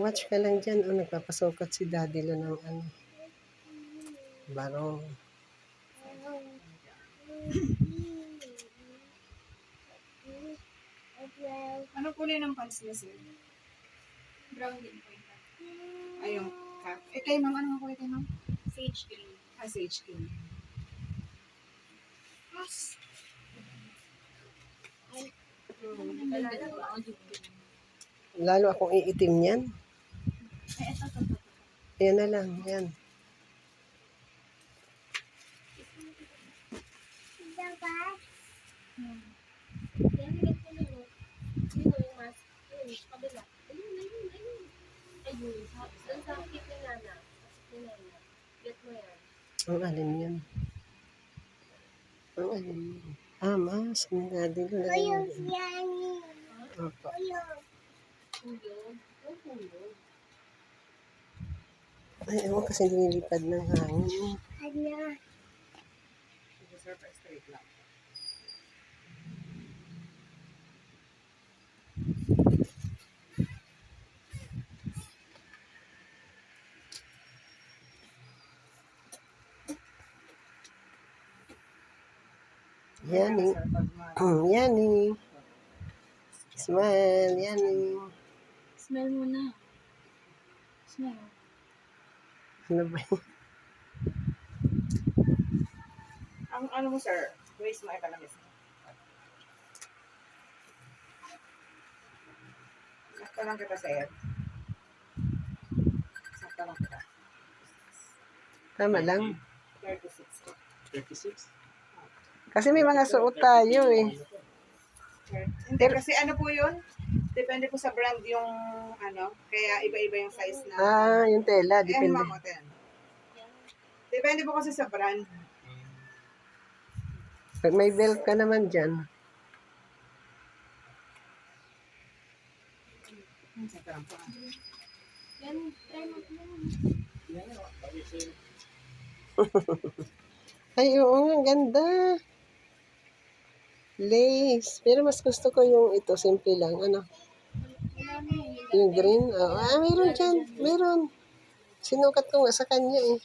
Watch ka lang dyan. O, nagpapasukat si daddy lo ng ano. Barong. Anong kulay ng pants niya, sir? Brown din po yung cap. Eh, kay ma'am, anong kulay kay ma'am? Sage green. Ah, sage green. Ba? Lalo akong iitim yan. Eh, ito, ito, ito. Yan na lang. Yan. Yan, yan. Ang alin yan. Ang alin yan. Ah, mas. Ang. Lagyan mo dyan. Opo. Huyog. Yung huyog. Ay, ewan kasi nililipad ng hangin. Lang. Yani. Yani. Smile. Yani. Smell mo na. Ano ba yun? Ang ano mo, sir? Mo ay kalamis mo. Sakta lang kita, sir. Sakta lang kita. Tama lang. 36. 36? Kasi may mga suot tayo eh. Hindi, kasi ano po yun? Depende po sa brand yung ano, kaya iba-iba yung size na. Ah, yung tela. Ayan, Depende. ma'am, ito yan. Depende po kasi sa brand. Pag may belt ka naman dyan. Po. ah. Yan, try mo. Yan. Ay, oo ang ganda. Lace. Pero mas gusto ko yung ito, simple lang. Ano? Yung green. Oh, ah, meron dyan. Meron. Sinukat ko nga sa kanya eh.